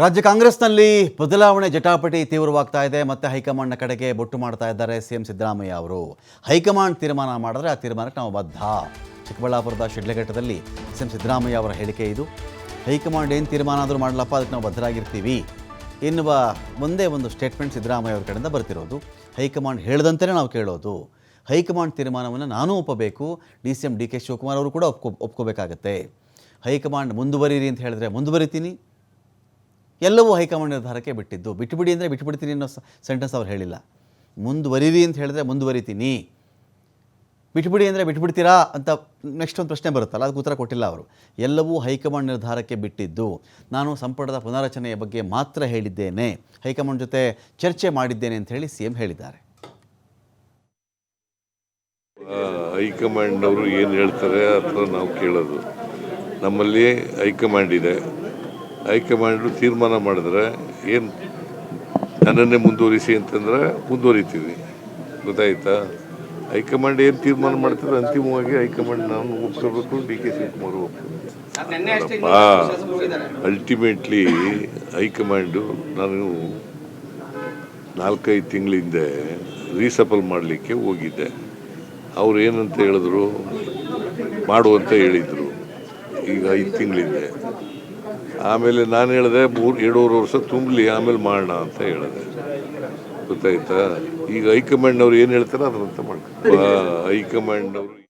ರಾಜ್ಯ ಕಾಂಗ್ರೆಸ್ನಲ್ಲಿ ಬದಲಾವಣೆ ಜಟಾಪಟಿ ತೀವ್ರವಾಗ್ತಾ ಇದೆ. ಮತ್ತೆ ಹೈಕಮಾಂಡ್ನ ಕಡೆಗೆ ಬೊಟ್ಟು ಮಾಡ್ತಾ ಇದ್ದಾರೆ ಸಿ ಎಂ ಸಿದ್ದರಾಮಯ್ಯ ಅವರು. ಹೈಕಮಾಂಡ್ ತೀರ್ಮಾನ ಮಾಡಿದ್ರೆ ಆ ತೀರ್ಮಾನಕ್ಕೆ ನಾವು ಬದ್ಧ. ಚಿಕ್ಕಬಳ್ಳಾಪುರದ ಶಿಡ್ಲಘಟ್ಟದಲ್ಲಿ ಸಿ ಎಂ ಸಿದ್ದರಾಮಯ್ಯ ಅವರ ಹೇಳಿಕೆ ಇದು. ಹೈಕಮಾಂಡ್ ಏನು ತೀರ್ಮಾನ ಆದರೂ ಮಾಡಲಪ್ಪ, ಅದಕ್ಕೆ ನಾವು ಬದ್ಧರಾಗಿರ್ತೀವಿ ಎನ್ನುವ ಒಂದೇ ಒಂದು ಸ್ಟೇಟ್ಮೆಂಟ್ ಸಿದ್ದರಾಮಯ್ಯ ಅವ್ರ ಕಡೆಯಿಂದ ಬರ್ತಿರೋದು. ಹೈಕಮಾಂಡ್ ಹೇಳ್ದಂತೆಯೇ ನಾವು ಕೇಳೋದು. ಹೈಕಮಾಂಡ್ ತೀರ್ಮಾನವನ್ನು ನಾನೂ ಒಪ್ಪಬೇಕು. D C M D K Shivakumar ಅವರು ಕೂಡ ಒಪ್ಕೊ, ಒಪ್ಕೋಬೇಕಾಗತ್ತೆ. ಹೈಕಮಾಂಡ್ ಮುಂದುವರಿರಿ ಅಂತ ಹೇಳಿದ್ರೆ ಮುಂದುವರಿತೀನಿ. ಎಲ್ಲವೂ ಹೈಕಮಾಂಡ್ ನಿರ್ಧಾರಕ್ಕೆ ಬಿಟ್ಟಿದ್ದು. ಬಿಟ್ಟುಬಿಡಿ ಅಂದರೆ ಬಿಟ್ಟುಬಿಡ್ತೀನಿ ಅನ್ನೋ ಸೆಂಟೆನ್ಸ್ ಅವ್ರು ಹೇಳಿಲ್ಲ. ಮುಂದುವರಿರಿ ಅಂತ ಹೇಳಿದ್ರೆ ಮುಂದುವರಿತೀನಿ. ಬಿಟ್ಬಿಡಿ ಅಂದರೆ ಬಿಟ್ಬಿಡ್ತೀರಾ ಅಂತ ನೆಕ್ಸ್ಟ್ ಒಂದು ಪ್ರಶ್ನೆ ಬರುತ್ತಲ್ಲ, ಅದಕ್ಕೆ ಉತ್ತರ ಕೊಟ್ಟಿಲ್ಲ ಅವರು. ಎಲ್ಲವೂ ಹೈಕಮಾಂಡ್ ನಿರ್ಧಾರಕ್ಕೆ ಬಿಟ್ಟಿದ್ದು. ನಾನು ಸಂಪುಟದ ಪುನಾರಚನೆಯ ಬಗ್ಗೆ ಮಾತ್ರ ಹೇಳಿದ್ದೇನೆ. ಹೈಕಮಾಂಡ್ ಜೊತೆ ಚರ್ಚೆ ಮಾಡಿದ್ದೇನೆ ಅಂತ ಹೇಳಿ ಸಿ ಎಂ ಹೇಳಿದ್ದಾರೆ. ಹೈಕಮಾಂಡ್ ಅವರು ಏನು ಹೇಳ್ತಾರೆ ಅಥವಾ ನಾವು ಕೇಳೋದು. ನಮ್ಮಲ್ಲಿ ಹೈಕಮಾಂಡ್ ಇದೆ. ಹೈಕಮಾಂಡು ತೀರ್ಮಾನ ಮಾಡಿದ್ರೆ ಏನು ನನ್ನನ್ನೇ ಮುಂದುವರಿಸಿ ಅಂತಂದ್ರೆ ಮುಂದುವರಿತೀವಿ. ಗೊತ್ತಾಯ್ತಾ? ಹೈಕಮಾಂಡ್ ಏನು ತೀರ್ಮಾನ ಮಾಡ್ತಾರೆ ಅಂತಿಮವಾಗಿ ಹೈಕಮಾಂಡ್ ನಾನು ಒಪ್ಕೋಬೇಕು ಡಿ ಕೆ ಶಿವಕುಮಾರ್ ಒಪ್ಕೋಬೇಕು ಅಲ್ಟಿಮೇಟ್ಲಿ ಹೈಕಮಾಂಡು ನಾನು ನಾಲ್ಕೈದು ತಿಂಗಳ ಹಿಂದೆ ರೀಸಫಲ್ ಮಾಡಲಿಕ್ಕೆ ಹೋಗಿದ್ದೆ. ಅವ್ರು ಏನಂತ ಹೇಳಿದ್ರು? ಮಾಡು ಅಂತ ಹೇಳಿದರು. ಈಗ ಐದು ತಿಂಗಳಿಂದೆ. ಆಮೇಲೆ ನಾನು ಹೇಳಿದೆ ಮೂರು ಎರಡೂವರೆ ವರ್ಷ ತುಂಬಲಿ ಆಮೇಲೆ ಮಾಡೋಣ ಅಂತ ಹೇಳಿದೆ. ಗೊತ್ತಾಯ್ತಾ? ಈಗ ಹೈಕಮಾಂಡ್ನವ್ರು ಏನು ಹೇಳ್ತಾರೆ ಅದರಂತ ಮಾಡ್ತಾರೆ. ಹೈಕಮಾಂಡ್ ಅವರು